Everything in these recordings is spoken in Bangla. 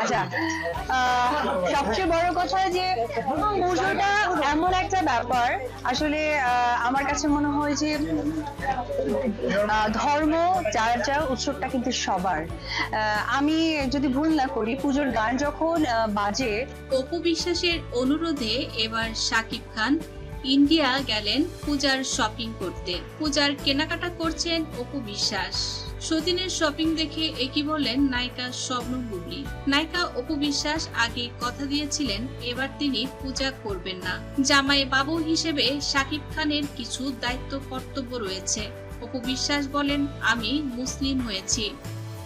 আচ্ছা সবচেয়ে বড় কথা যে, পুজোটা এমন একটা ব্যাপার, আসলে আমার কাছে মনে হয় যে ধর্ম, যার যার উৎসবটা কিন্তু সবার। আমি যদি ভুল না করি, পুজোর গান যখন বাজে, অপু বিশ্বাসের অনুরোধে এবার শাকিব খান ইন্ডিয়া গেলেন পূজার শপিং করতে। পূজার কেনাকাটা করছেন অপু বিশ্বাস। সতীনের শপিং দেখে একই বললেন, নায়িকা স্বপ্ন বুবলি। নায়িকা অপু বিশ্বাস আগে কথা দিয়েছিলেন, এবার তিনি পূজা করবেন না। জামাই বাবু হিসেবে শাকিব খানের কিছু দায়িত্ব কর্তব্য রয়েছে। অপু বিশ্বাস বলেন, আমি মুসলিম হয়েছি।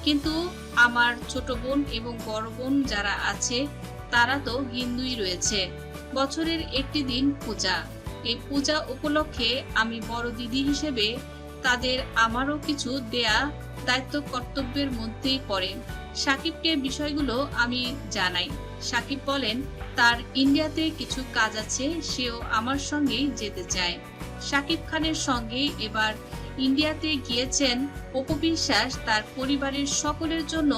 কিন্তু আমার ছোট বোন এবং বড় বোন যারা আছে, তারা তো হিন্দুই রয়েছে। বছরের একটি দিন পূজা। এই পূজা উপলক্ষে আমি বড় দিদি হিসেবে তাদের আমারও কিছু দেয়া দায়িত্ব কর্তব্যের মধ্যেই পড়ে। সাকিবকে বিষয়গুলো আমি জানাই। সাকিব বলেন, তার ইন্ডিয়াতে কিছু কাজ আছে, সেও আমার সঙ্গেই যেতে চায়। সাকিব খানের সঙ্গে এবার ইন্ডিয়াতে গিয়েছেন অপবিশ্বাস তার পরিবারের সকলের জন্য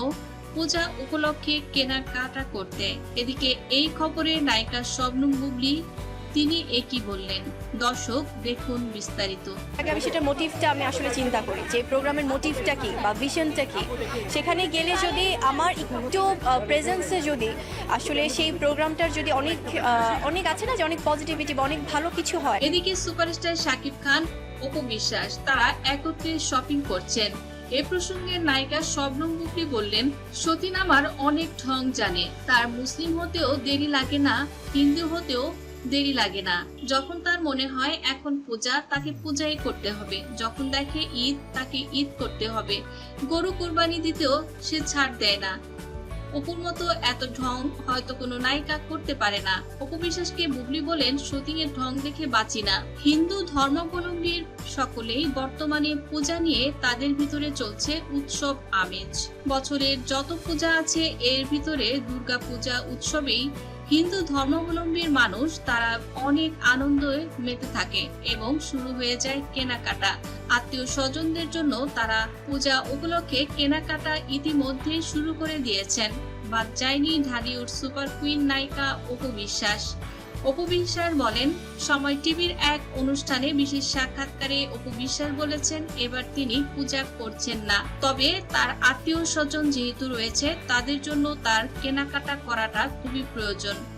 পূজা উপলক্ষে কেনাকাটা করতে। এদিকে এই খবরে নায়িকা শবনম বুবলি তিনি একই বললেন। দর্শক দেখুন বিস্তারিত। আগে আমি সেটা মোটিভটা আমি আসলে চিন্তা করি যে প্রোগ্রামের মোটিভটা কি বা ভিশনটা কি? সেখানে গেলে যদি আমার একটু প্রেজেন্সে যদি আসলে সেই প্রোগ্রামটার যদি অনেক অনেক আছে না যে অনেক পজিটিভিটি বা অনেক ভালো কিছু হয়? এদিকে সুপারস্টার শাকিব খান অপু বিশ্বাস তারা একত্রে শপিং করছেন। এ প্রসঙ্গে নায়িকা শবনম বুবলি বললেন সতীন আমার অনেক ঢং জানে। তার মুসলিম হতেও দেরি লাগে না হিন্দু হতেও দেরি লাগে না। যখন তার মনে হয় এখন পূজা, তাকে পূজাই করতে হবে। যখন দেখে ঈদ, তাকে ঈদ করতে হবে। গরু কুরবানি দিতেও সে ছাড় দেয় না। অপুর মতো এত ঢং হয়তো কোনো নায়িকা করতে পারে না। অপু বিশ্বাসকে বুবলি বলেন শুটিং এর ঢং দেখে বাঁচি না। হিন্দু ধর্মাবলম্বীর সকলেই বর্তমানে পূজা নিয়ে তাদের ভিতরে চলছে উৎসব আমেজ। বছরের যত পূজা আছে, এর ভিতরে দুর্গা পূজা উৎসবেই হিন্দু ধর্মাবলম্বীর মানুষ, তারা অনেক আনন্দে মেতে থাকে এবং শুরু হয়ে যায় কেনাকাটা। আত্মীয় স্বজনদের জন্য তারা পূজা উপলক্ষে কেনাকাটা ইতিমধ্যেই শুরু করে দিয়েছেন। বাদ যায়নি ঢালিউড সুপার কুইন নায়িকা অপু বিশ্বাস। অপু বিশ্বাস বলেন, সময় টিভির এক অনুষ্ঠানে বিশেষ সাক্ষাৎকারে অপু বিশ্বাস বলেছেন, এবার তিনি পূজা করছেন না। তবে তার আত্মীয় স্বজন যেহেতু রয়েছে, তাদের জন্য তার কেনাকাটা করাটা খুবই প্রয়োজন।